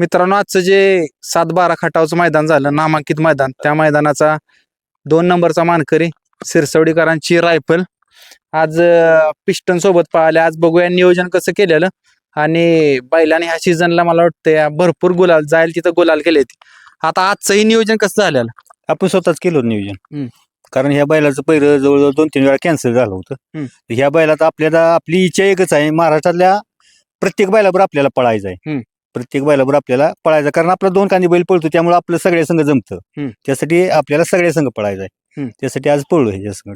मित्रांनो आजचं जे सात बारा खटावचं मैदान झालं नामांकित मैदान त्या मैदानाचा दोन नंबरचा मानकरी सिरसवडीकरांची रायफल. आज पिस्टन सोबत पळाले. आज बघूया नियोजन कसं केलेलं आणि बैलाने ह्या सीझनला मला वाटतं भरपूर गुलाल जाईल तिथं गुलाल केले आता आजचंही नियोजन कसं झालेलं? आपण स्वतःच केलं नियोजन. कारण ह्या बैलाचं पहिलं जवळजवळ दोन तीन वेळा कॅन्सल झालं होतं. ह्या बैलात आपल्याला आपली इच्छा एकच आहे महाराष्ट्रातल्या प्रत्येक बैलावर आपल्याला पळायचं आहे. प्रत्येक बैलावर आपल्याला पळायचं. कारण आपला दोन कांदी बैल पळतो त्यामुळे आपलं सगळ्या संघ जमतं. त्यासाठी आपल्याला सगळ्या संघ पळायचं आहे. त्यासाठी आज पळलो ह्याच्या संघ.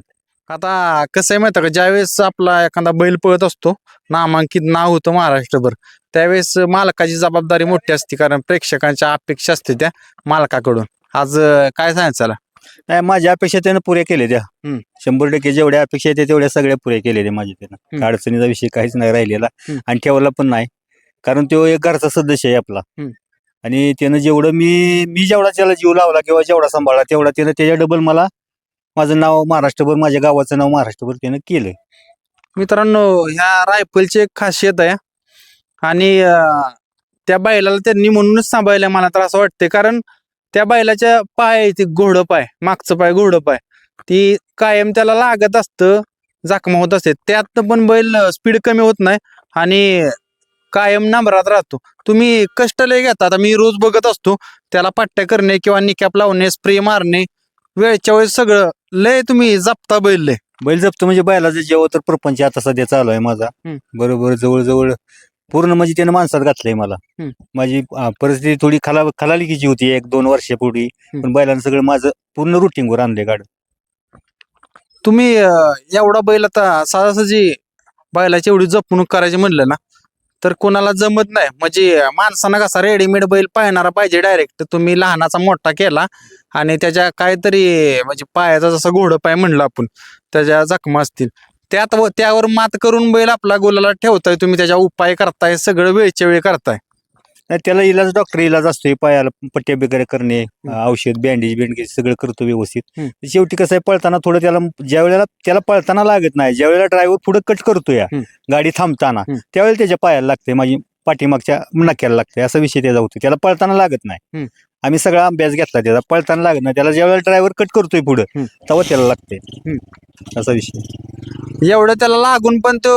आता कसं आहे माहिती का? ज्यावेळेस आपला एखादा बैल पळत असतो नामांकित नाव होतं महाराष्ट्रभर त्यावेळेस मालकाची जबाबदारी मोठी असते. कारण प्रेक्षकांच्या अपेक्षा असते त्या मालकाकडून. आज काय सांगायचं नाही माझ्या अपेक्षा त्यानं पुऱ्या केल्या त्या. शंभर टक्के जेवढ्या अपेक्षा आहेत तेवढ्या सगळ्या पुऱ्या केलेल्या माझ्या त्यानं. अडचणीचा विषय काहीच नाही राहिलेला. आणि ठेवला पण नाही. कारण तो एक घरचा सदस्य आहे आपला. हम्म. आणि त्यानं जेवढं मी मी जेवढा त्याला जीव लावला किंवा जेवढा सांभाळला तेवढा त्यानं त्याच्या डबल मला माझं नाव महाराष्ट्रभर माझ्या गावाचं नाव महाराष्ट्रभर त्यानं केलंय. मित्रांनो ह्या रायफलची एक खासियत आहे. आणि अं, त्या बैलाला त्यांनी म्हणूनच सांभाळलं मला तर असं वाटते कारण त्या बैलाच्या पाय आहे ते घोडं पाय मागचं पाय घोडं पाय. ती कायम त्याला लागत असतं जखमा होत असते. त्यातनं पण बैल स्पीड कमी होत नाही. आणि कायम नंबरात राहतो. तुम्ही कष्ट लय घेता. आता मी रोज बघत असतो त्याला पट्ट्या करणे किंवा निकॅप लावणे स्प्रे मारणे वेळच्या वेळेस सगळं लय तुम्ही जपता बैल लय. बैल जपतो म्हणजे बैलाचं जेव्हा तर प्रपंच आता सध्या चालू आहे माझा. हम्म. बरोबर जवळजवळ पूर्ण म्हणजे त्यानं माणसात घातलंय मला. हम्म. माझी अं, परिस्थिती थोडी खाला खालालिकीची होती एक दोन वर्षापूर्वी. पण बैलानं सगळं माझं पूर्ण रुटीनवर आणले गाड. तुम्ही अं, एवढा बैल आता सहजासहजी बैलाची एवढी जपणूक करायची म्हणलं ना तर कोणाला जमत नाही. म्हणजे माणसानं कसा रेडीमेड बैल पाहणारा पाहिजे डायरेक्ट तुम्ही लहानाचा मोठा केला आणि त्याच्या काहीतरी म्हणजे पायाचा जसा घोडं पाय म्हणलं आपण त्याच्या जखमा असतील. त्यात व- त्यावर मात करून बैल आपला गोलाला ठेवताय तुम्ही त्याच्या उपाय करताय सगळं वेळच्या वेळ करताय. नाही त्याला इलाज डॉक्टर इलाज असतोय पायाला पट्ट्या वगैरे करणे औषध बँडेज बिंडेज सगळं करतो व्यवस्थित हम्म. शेवटी कसं आहे पळताना थोडं त्याला ज्या वेळेला त्याला पळताना लागत नाही ज्या वेळेला ड्रायव्हर पुढे कट करतो या हम्म. गाडी थांबताना हम्म. त्यावेळेला त्याच्या पायाला लागते माझी पाठीमागच्या नक्याला लागते असा विषय त्याचा होतो त्याला पळताना लागत नाही. आम्ही सगळा अभ्यास घेतला त्याचा पळताना लागत नाही त्याला ज्या वेळेला ड्रायव्हर कट करतोय पुढे हम्म. तेव्हा त्याला लागते असा विषय एवढं त्याला लागून पण तो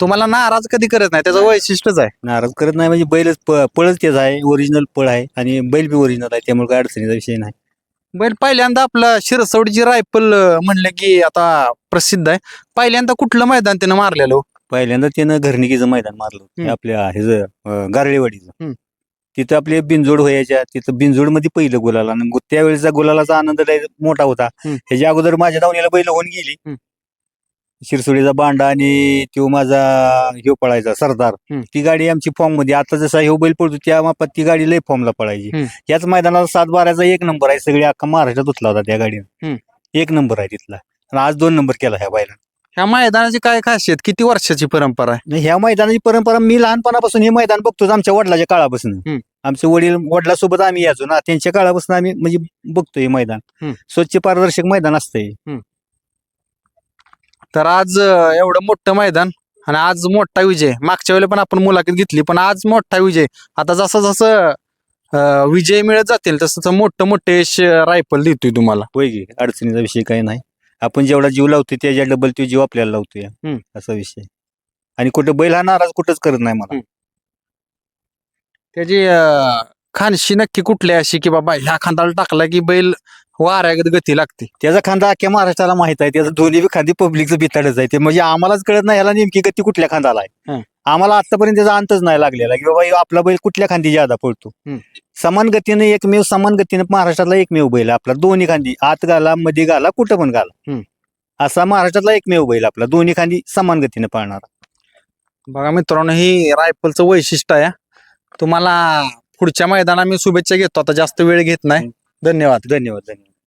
तुम्हाला नाराज कधी करत नाही त्याचं वैशिष्ट्यच आहे नाराज करत नाही म्हणजे बैलच प- पळच त्याचा आहे ओरिजिनल पळ आहे आणि बैल बी ओरिजिनल आहे त्यामुळे काय अडचणीचा विषय नाही बैल पहिल्यांदा आपलं शिरसवडीची रायफल अं, म्हणलं की आता प्रसिद्ध आहे पहिल्यांदा कुठलं मैदान त्यानं मारलेलं हो? पहिल्यांदा त्यानं घरनिकीचं मैदान मारलं होतं. हे हम्म. आपल्या ह्याचं गारळेवाडीचं हम्म. तिथं आपले बिनजोड व्हायच्या तिथं बिनजोडमध्ये पहिलं गुलाला त्यावेळेचा गुलालाचा आनंद लय मोठा होता. ह्याच्या अगोदर माझ्या दावणीला बैल होऊन गेली. शिरसोडीचा बांडा आणि तो माझा ह्यो पळायचा सरदार. ती गाडी आमची फॉर्ममध्ये आता जसा ह्यो बैल पळतो त्या मापात ती गाडी लय फॉर्मला पळायची. याच मैदानाला सात बाराचा एक नंबर आहे सगळी अख्खा महाराष्ट्रात उतला होता त्या गाडीनं. एक नंबर आहे तिथला आणि आज दोन नंबर केला ह्या बैला ह्या मैदानाची काय खासियत किती वर्षाची परंपरा आहे ह्या मैदानाची परंपरा मी लहानपणापासून हे मैदान बघतोच आमच्या वडिलाच्या काळापासून. आमचे वडील वडिलासोबत आम्ही यायचो ना. त्यांच्या काळापासून आम्ही म्हणजे बघतो हे मैदान. हम्म. स्वच्छ पारदर्शक मैदान असतंय. तर आज अं, एवढं मोठं मैदान आणि आज मोठा विजय. मागच्या वेळेला पण आपण मुलाखत घेतली पण आज मोठा विजय. आता जसं जसं अं, विजय मिळत जातील तसं तसं मोठं मोठं यश रायफल देतोय तुम्हाला. होय की अडचणीचा विषय काही नाही. आपण जेवढा जीव लावतो त्याच्या डबल तो जीव आपल्याला लावतोय. हम्म. असा विषय. आणि कुठं बैल हा नाराज कुठंच करत नाही मला. त्याची अं, खानशी नक्की कुठली अशी की बाबा ह्या खांदाला टाकला की बैल वाऱ्यागत गती लागते? त्याचा खांदा अख्ख्या महाराष्ट्राला माहीत आहे. त्याचा दोन्ही बी खांदी पब्लिकचं बिताडच आहे. ते म्हणजे आम्हालाच कळत नाही याला नेमकी गती कुठल्या खांदाला आहे. आम्हाला आतापर्यंत त्याचा अंतच नाही लागलेला की बाबा ह्यो आपला बैल कुठल्या खांदी ज्यादा पळतो? हं. समान गतीने एकमेव समान गतीने महाराष्ट्रातला एकमेव बैल आहे आपला. दोन्ही खांदी. आत घाला मध्ये घाला कुठं पण घाला. हं. असा महाराष्ट्रातला एकमेव बैल आपला. दोन्ही खांदी समान गतीने पळणारा. बघा मित्रांनो ही रायफलचं वैशिष्ट्य आहे. तुम्हाला पुढच्या मैदानात मी शुभेच्छा घेतो. आता जास्त वेळ घेत नाही. धन्यवाद. धन्यवाद धन्यवाद.